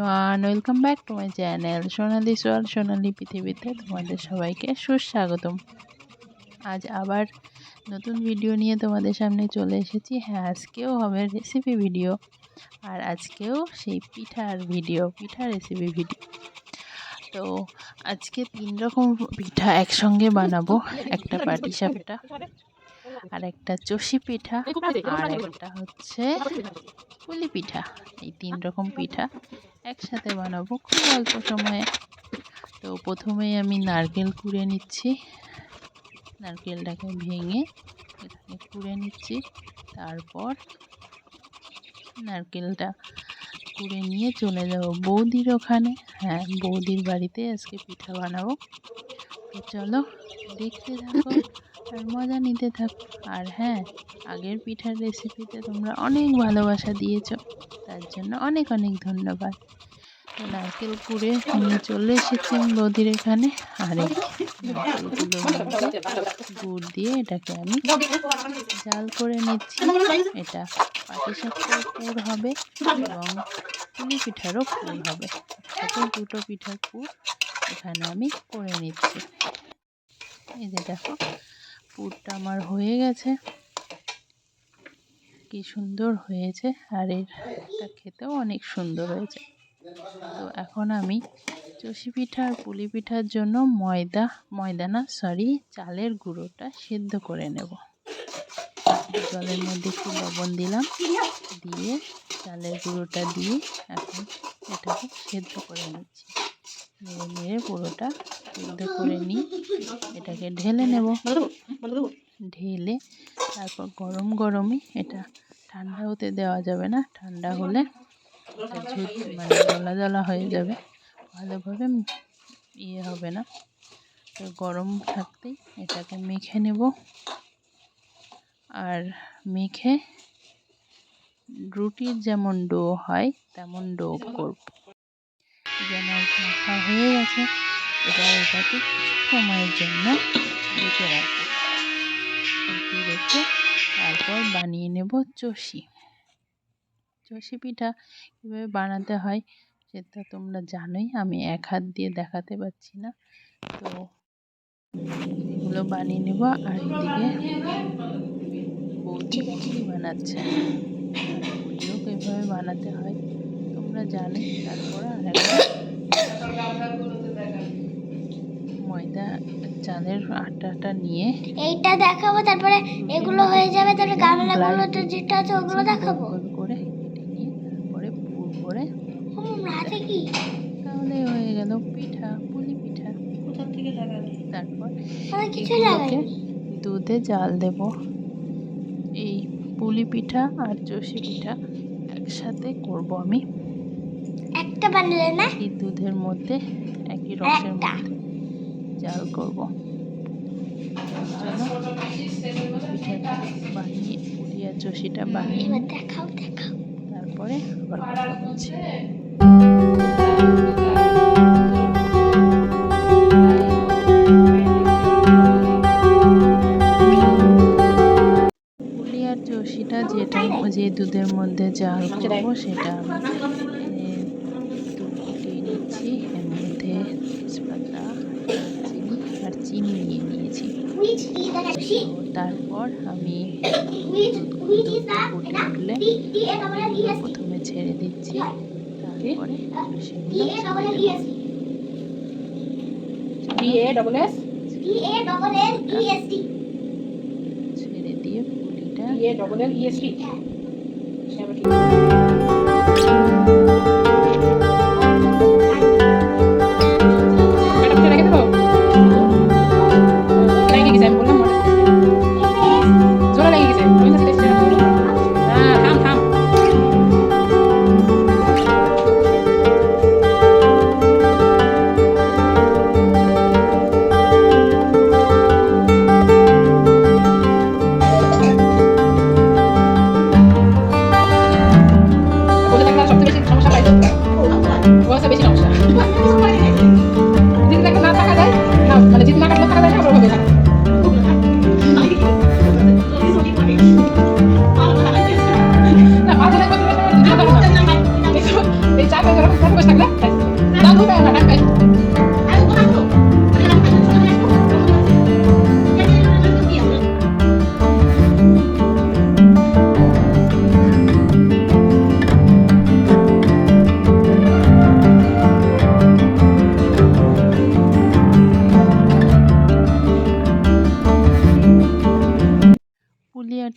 Everyone welcome back to my channel Sonali সোয়াল সোনালি পৃথিবীতে তোমাদের সবাইকে সুস্বাগতম। আজ আবার নতুন ভিডিও নিয়ে তোমাদের সামনে চলে এসেছি। হ্যাঁ আজকেও হবে রেসিপি ভিডিও আর আজকেও সেই পিঠার ভিডিও পিঠা রেসিপি ভিডিও তো আজকে তিন রকম পিঠা একসঙ্গে বানাবো, একটা পাটিসাপটা। আর একটা চষি পিঠা আর একটা হচ্ছে পুলি পিঠা। এই তিন রকম পিঠা একসাথে বানাবো খুব অল্প সময়ে। তো প্রথমেই আমি নারকেল কুড়ে নিচ্ছি। নারকেলটাকে ভেঙে এখানে কুড়ে নিচ্ছি। তারপর নারকেলটা কুড়ে নিয়ে চলে যাব বৌদির ওখানে। হ্যাঁ বৌদির বাড়িতে আজকে পিঠা বানাবো। তো চলো দেখতে থাকো। আর মজা নিতে থাকো। আর হ্যাঁ আগের পিঠার রেসিপিতে তোমরা অনেক ভালোবাসা দিয়েছ। তার জন্য অনেক অনেক ধন্যবাদ। তো নারকেল কুড়ে আমি চলে এসেছি বৌদির এখানে। আর গুড় দিয়ে এটাকে আমি জাল করে নিচ্ছি। এটা পাটিসাপটার পুর হবে এবং পুলি পিঠারও পুর হবে। একসাথে দুটো পিঠার পুর এখানে আমি করে নিচ্ছি। এই যে দেখো পুরটা আমার হয়ে গেছে। কি সুন্দর হয়েছে আর এটা খেতেও অনেক সুন্দর হয়েছে। তো এখন আমি চষি পিঠা আর পুলি পিঠার জন্য ময়দা ময়দা না সরি চালের গুঁড়োটা সেদ্ধ করে নেব। জলের মধ্যে একটু লবণ দিলাম। দিয়ে চালের গুঁড়োটা দিয়ে এখন এটাকে সেদ্ধ করে নিচ্ছি। নেড়ে নেড়ে পুরোটা সেদ্ধ করে নিই। এটাকে ঢেলে নেব। ঢেলে তারপর গরম গরমই এটা ঠান্ডা হতে দেওয়া যাবে না। ঠান্ডা হলে মানে জলা জলা হয়ে যাবে। ভালোভাবে ইয়ে হবে না। তো গরম থাকতেই এটাকে মেখে নেব। আর মেখে রুটির যেমন ডো হয়, তেমন ডো করব। যেন মাখা হয়ে গেছে। এবার এটাকে কিছু সময়ের জন্য রেখে রাখব। রেখে রেখে তারপর বানিয়ে নেব চষি। চষি পিঠা কীভাবে বানাতে হয় সেটা তোমরা জানোই, আমি এক হাত দিয়ে দেখাতে পারছি না। তো এগুলো বানিয়ে নেব আর এদিকে বৌদি খিচুড়ি বানাচ্ছে। পুলিও কীভাবে বানাতে হয় তোমরা জানোই, তারপর আর একটা ময়দা চালের আটাটা নিয়ে। এইটা দেখাবো তারপরে এগুলো হয়ে যাবে তারপরে গামলাগুলো তো যেটা আছে ওগুলো দেখাবো। গোল করে কেটে নিয়ে তারপরে পুর করে। হাতে কি? তাহলে হয়ে গেল পিঠা পুলি পিঠা। তারপর কিছু লাগাই দুধে জাল দেব। এই পুলি পিঠা আর চষি পিঠা একসাথে করব আমি। একটা বানালে না? এই দুধের মধ্যে একই রসের। মধ্যে। জাল করব। চলো পিঠাটা বানিয়ে আর চষিটা বানিয়ে দেখাও দেখাও। তারপরে আবার কথা বলছি পুলি চষিটা যেটা যে দুধের মধ্যে জাল করব সেটা আমি নিচ্ছি। এর মধ্যে তেজপাতা চিনি নিয়ে নিয়েছি। তারপর আমি উঠলে এস প্রথমে ছেড়ে দিচ্ছি। তারপরে সেগুলো এ ছেড়ে দিয়ে ডবল এল ইএসটি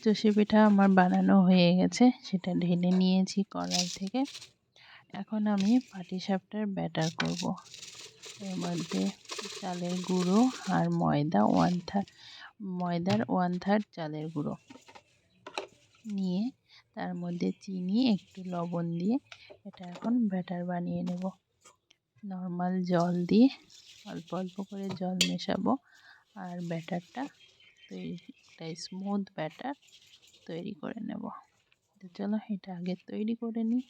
চষি পিঠা আমার বানানো হয়ে গেছে। সেটা ঢেলে নিয়েছি কড়াই থেকে। এখন আমি পাটিসাপটার ব্যাটার করব। এর মধ্যে চালের গুঁড়ো আর ময়দা ওয়ান থার্ড ময়দার ওয়ান থার্ড চালের গুঁড়ো নিয়ে তার মধ্যে চিনি, একটু লবণ দিয়ে এটা এখন ব্যাটার বানিয়ে নেব। নর্মাল জল দিয়ে অল্প অল্প করে জল মেশাবো আর ব্যাটারটা তৈরি একটা স্মুথ ব্যাটার তৈরি করে নেব। তো চলো এটা আগে তৈরি করে নিই।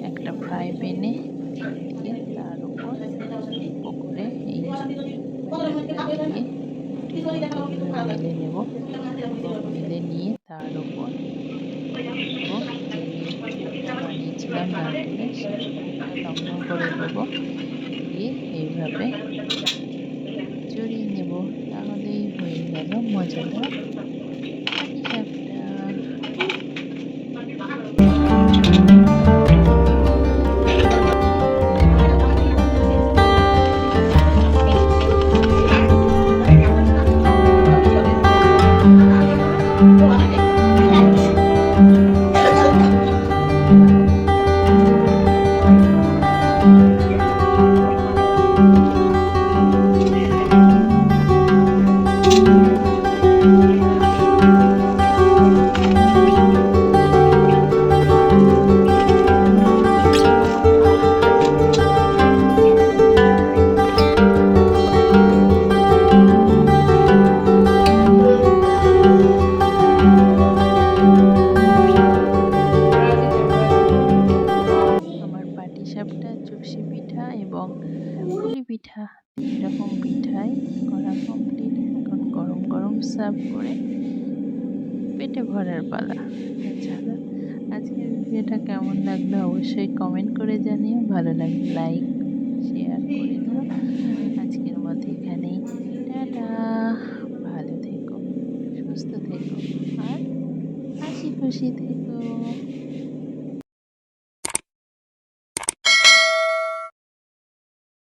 একটা ফ্রাই প্যানে দিয়ে তার উপর অল্প করে এই মেলে নেব মেলে নিয়ে তার উপর বানিয়েছিলাম পুরটা লম্বা করে দেবো। দিয়ে এইভাবে জড়িয়ে নেব। তাহলেই হয়ে গেল মজাদার পিঠা এবং পুলি পিঠা, তিন রকম পিঠাই করা কমপ্লিট এখন গরম গরম সার্ভ করে পেটে ভরার পালা। এছাড়া আজকের ভিডিওটা কেমন লাগল অবশ্যই কমেন্ট করে জানিও। ভালো লাগলে লাইক শেয়ার করে দিও। আজকের মতো এখানেই। টাটা। ভালো থেকো, সুস্থ থেকো। আর হাসি খুশি থেকো।